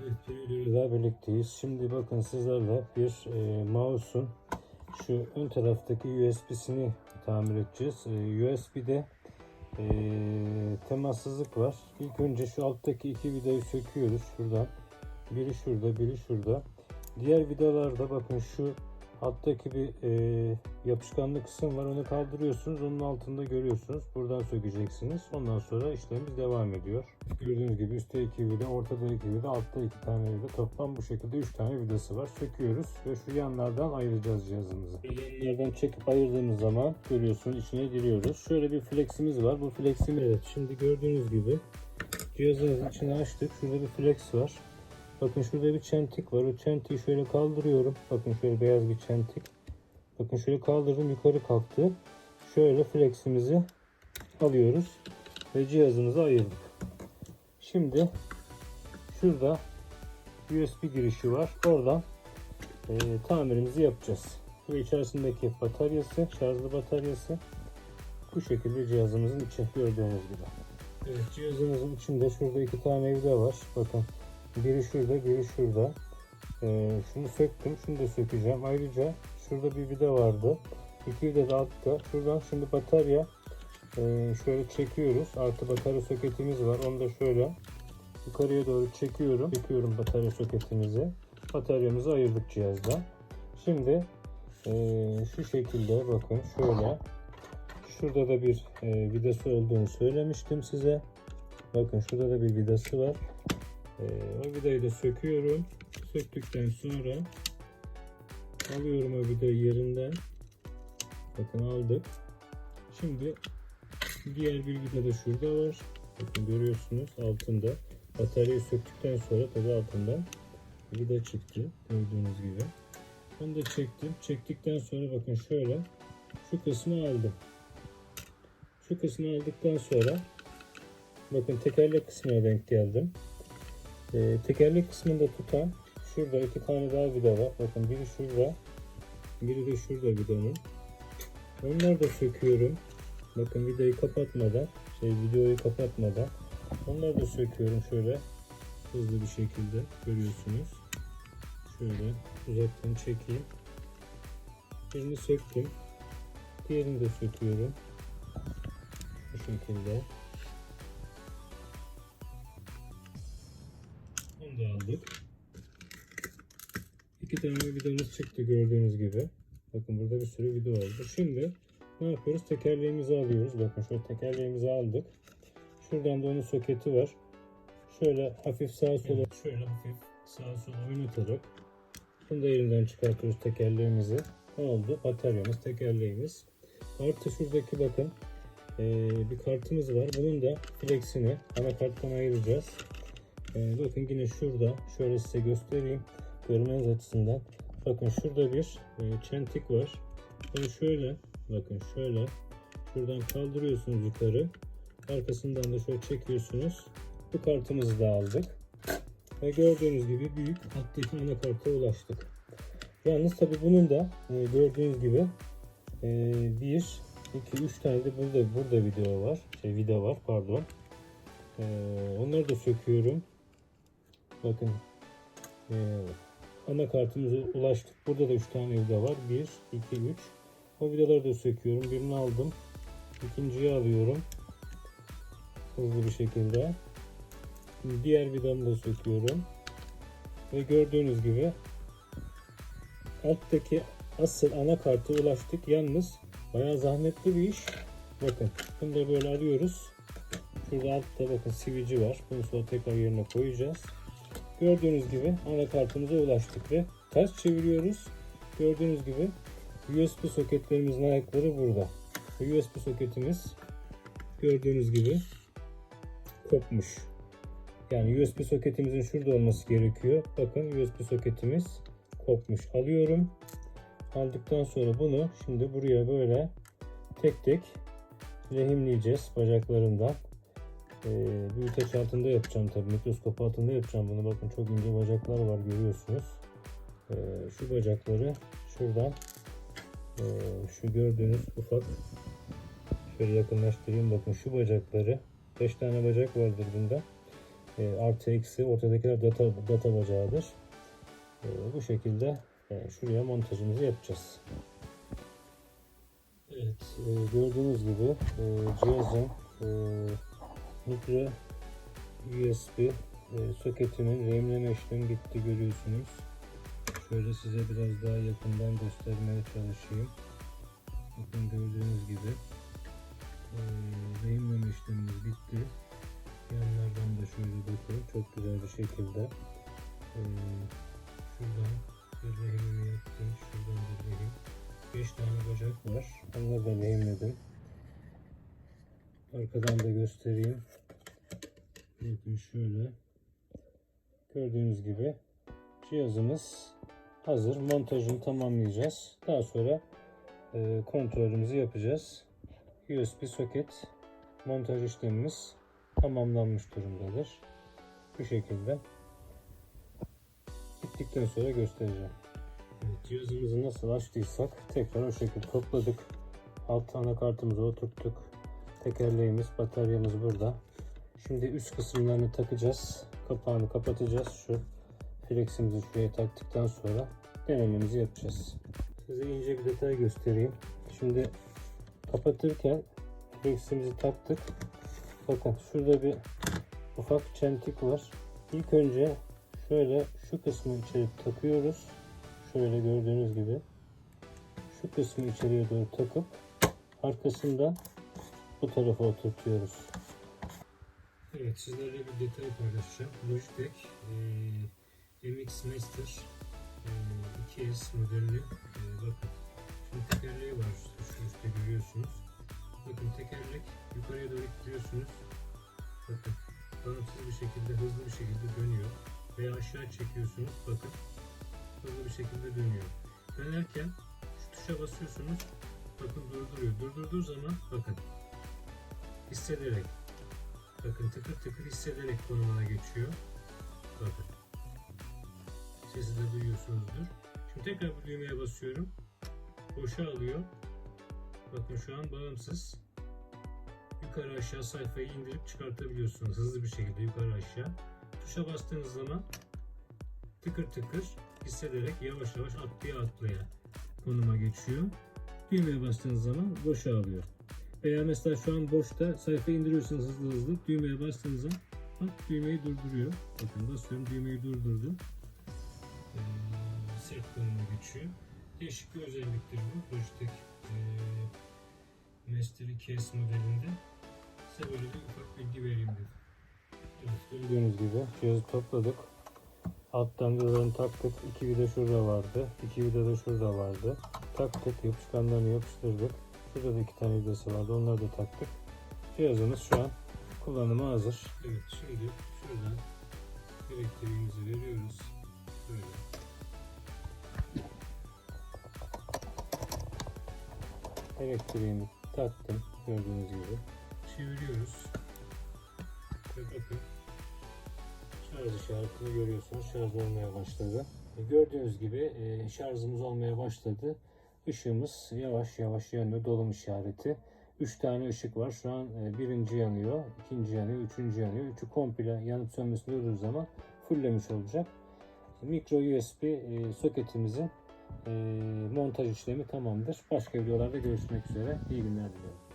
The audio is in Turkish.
Evet, bir videoyla daha birlikteyiz. Şimdi bakın sizlerle bir e, mouse'un şu ön taraftaki USB'sini tamir edeceğiz. E, USB'de e, temassızlık var. İlk önce şu alttaki iki vidayı söküyoruz şuradan. Biri şurada, biri şurada. Diğer vidalarda bakın şu alttaki bir e, yapışkanlı kısım var. Onu kaldırıyorsunuz. Onun altında görüyorsunuz. Buradan sökeceksiniz. Ondan sonra işlemimiz devam ediyor. Gördüğünüz gibi üstte iki vida, ortada iki vida, altta iki tane vida. Toplam bu şekilde üç tane vidası var. Söküyoruz ve şu yanlardan ayıracağız cihazımızı. Yanlardan çekip ayırdığımız zaman görüyorsunuz içine giriyoruz. Şöyle bir fleximiz var. Bu fleximiz evet şimdi gördüğünüz gibi cihazımızın içine açtık. Şurada bir flex var. Bakın şurada bir çentik var. O çentiği şöyle kaldırıyorum. Bakın şöyle beyaz bir çentik. Bakın şöyle kaldırdım yukarı kalktı. Şöyle fleximizi alıyoruz ve cihazımızı ayırdık. Şimdi şurada USB girişi var. Oradan e, tamirimizi yapacağız. Bu içerisindeki bataryası, şarjlı bataryası bu şekilde cihazımızın içi gördüğünüz gibi. Evet cihazımızın içinde şurada iki tane vida var. Bakın biri şurada, biri şurada. Ee, şunu söktüm, şunu da sökeceğim. Ayrıca şurada bir vida vardı. İki vida da altta. Şuradan şimdi batarya e, şöyle çekiyoruz. Artı batarya soketimiz var. Onu da şöyle yukarıya doğru çekiyorum. Çekiyorum batarya soketimizi. Bataryamızı ayırdık cihazdan. Şimdi e, şu şekilde bakın şöyle. Şurada da bir e, vidası olduğunu söylemiştim size. Bakın şurada da bir vidası var. Ee, o vidayı da söküyorum. Söktükten sonra alıyorum o vidayı yerinden. Bakın aldık. Şimdi diğer bir vida da şurada var. Bakın görüyorsunuz altında. Bataryayı söktükten sonra tabi altından vida çıktı. Gördüğünüz gibi. Onu da çektim. Çektikten sonra bakın şöyle şu kısmı aldım. Şu kısmı aldıktan sonra bakın tekerlek kısmına denk geldim. Ee, tekerlek kısmında tutan şurada iki tane daha vida var. Bakın biri şurada. Biri de şurada vidanın. Onları da söküyorum. Bakın vidayı kapatmadan, şey videoyu kapatmadan. Onları da söküyorum şöyle hızlı bir şekilde görüyorsunuz. Şöyle uzaktan çekeyim. Birini söktüm. Diğerini de söküyorum. Bu şekilde. Aldık. İki tane vidamız çıktı gördüğünüz gibi. Bakın burada bir sürü vida oldu. Şimdi ne yapıyoruz? Tekerleğimizi alıyoruz. Bakın şöyle tekerleğimizi aldık. Şuradan da onun soketi var. Şöyle hafif sağa sola şöyle hafif sağa sola oynatarak bunu da yerinden çıkartıyoruz tekerleğimizi. Ne oldu? Bataryamız, tekerleğimiz. Artı şuradaki bakın eee, bir kartımız var. Bunun da flexini anakarttan ayıracağız. Ee, bakın yine şurada şöyle size göstereyim görmeniz açısından. Bakın şurada bir e, çentik var. Bunu şöyle bakın şöyle şuradan kaldırıyorsunuz yukarı. Arkasından da şöyle çekiyorsunuz. Bu kartımızı da aldık. Ve gördüğünüz gibi büyük alttaki anakarta ulaştık. Yalnız tabi bunun da e, gördüğünüz gibi e, bir, iki, üç tane de burada burada video var. Şey vida var pardon. E, onları da söküyorum. Bakın e, anakartımıza ulaştık. Burada da 3 tane vida var. 1, 2, 3. O vidaları da söküyorum. Birini aldım. İkinciyi alıyorum. Hızlı bir şekilde. Diğer vidamı da söküyorum. Ve gördüğünüz gibi alttaki asıl anakarta ulaştık. Yalnız bayağı zahmetli bir iş. Bakın bunu da böyle alıyoruz. Şurada altta bakın sivici var. Bunu sonra tekrar yerine koyacağız. Gördüğünüz gibi anakartımıza ulaştık ve ters çeviriyoruz. Gördüğünüz gibi USB soketlerimizin ayakları burada. Bu USB soketimiz gördüğünüz gibi kopmuş. Yani USB soketimizin şurada olması gerekiyor. Bakın USB soketimiz kopmuş. Alıyorum. Aldıktan sonra bunu şimdi buraya böyle tek tek lehimleyeceğiz bacaklarından. Ee, büyüteç altında yapacağım tabii mikroskop altında yapacağım bunu bakın çok ince bacaklar var görüyorsunuz Ee, şu bacakları şuradan e, şu gördüğünüz ufak şöyle yakınlaştırayım bakın şu bacakları 5 tane bacak vardır bunda e, artı eksi ortadakiler data, data bacağıdır. E, bu şekilde e, şuraya montajımızı yapacağız. Evet e, gördüğünüz gibi e, cihazın e, mikro USB e, soketinin RAM'leme işlemi bitti görüyorsunuz. Şöyle size biraz daha yakından göstermeye çalışayım. Bakın gördüğünüz gibi e, RAM'leme işlemimiz bitti. Yanlardan da şöyle bakın çok güzel bir şekilde e, şuradan bir rehimimi yaptım. Şuradan bir rehim. 5 tane bacak var. Onları da lehimledim. Arkadan da göstereyim. Bakın şöyle. Gördüğünüz gibi cihazımız hazır. Montajını tamamlayacağız. Daha sonra e, kontrolümüzü yapacağız. USB soket montaj işlemimiz tamamlanmış durumdadır. Bu şekilde. Bittikten sonra göstereceğim. Evet, cihazımızı nasıl açtıysak tekrar o şekilde topladık. Alt anakartımızı oturttuk. Tekerleğimiz, bataryamız burada. Şimdi üst kısımlarını takacağız. Kapağını kapatacağız. Şu fleximizi şuraya taktıktan sonra denememizi yapacağız. Size ince bir detay göstereyim. Şimdi kapatırken fleximizi taktık. Bakın şurada bir ufak çentik var. İlk önce şöyle şu kısmı içeri takıyoruz. Şöyle gördüğünüz gibi şu kısmı içeriye doğru takıp arkasından bu tarafa oturtuyoruz. Evet sizlerle bir detay paylaşacağım. Logitech e, MX Master e, 2S modelini e, bakın. Şimdi tekerleği var şu üstte görüyorsunuz. Bakın tekerlek yukarıya doğru ittiriyorsunuz. Bakın bağımsız bir şekilde hızlı bir şekilde dönüyor. Veya aşağı çekiyorsunuz. Bakın hızlı bir şekilde dönüyor. Dönerken şu tuşa basıyorsunuz. Bakın durduruyor. Durdurduğu zaman bakın hissederek bakın tıkır tıkır hissederek konumuna geçiyor. Bakın. Sesi de duyuyorsunuzdur. Şimdi tekrar bu düğmeye basıyorum. Boşa alıyor. Bakın şu an bağımsız. Yukarı aşağı sayfayı indirip çıkartabiliyorsunuz. Hızlı bir şekilde yukarı aşağı. Tuşa bastığınız zaman tıkır tıkır hissederek yavaş yavaş atlaya atlaya konuma geçiyor. Düğmeye bastığınız zaman boşa alıyor. Veya mesela şu an boşta sayfa indiriyorsunuz hızlı hızlı. Düğmeye bastığınız zaman bak düğmeyi durduruyor. Bakın basıyorum düğmeyi durdurdu. Ee, set konuma geçiyor. Değişik bir özelliktir bu. Logitech e, Master 2S modelinde. Size böyle bir ufak bilgi vereyim dedim. Evet, gördüğünüz gibi cihazı topladık. Alttan vidalarını taktık. İki vida şurada vardı. iki vida da şurada vardı. Taktık. Yapışkanlarını yapıştırdık. Şurada da iki tane vidası vardı. Onları da taktık. Cihazımız şu an kullanıma hazır. Evet şimdi şuradan elektriğimizi veriyoruz. Böyle. Elektriğimi taktım. Gördüğünüz gibi. Çeviriyoruz. Ve bakın şarj işaretini görüyorsunuz. Şarj olmaya başladı. Gördüğünüz gibi e, şarjımız olmaya başladı. Işığımız yavaş yavaş yanıyor. Dolum işareti. 3 tane ışık var. Şu an e, birinci yanıyor, ikinci yanıyor, üçüncü yanıyor. Üçü komple yanıp sönmesini durduğu zaman fulllemiş olacak. Mikro USB e, soketimizin e, montaj işlemi tamamdır. Başka videolarda görüşmek üzere. İyi günler diliyorum.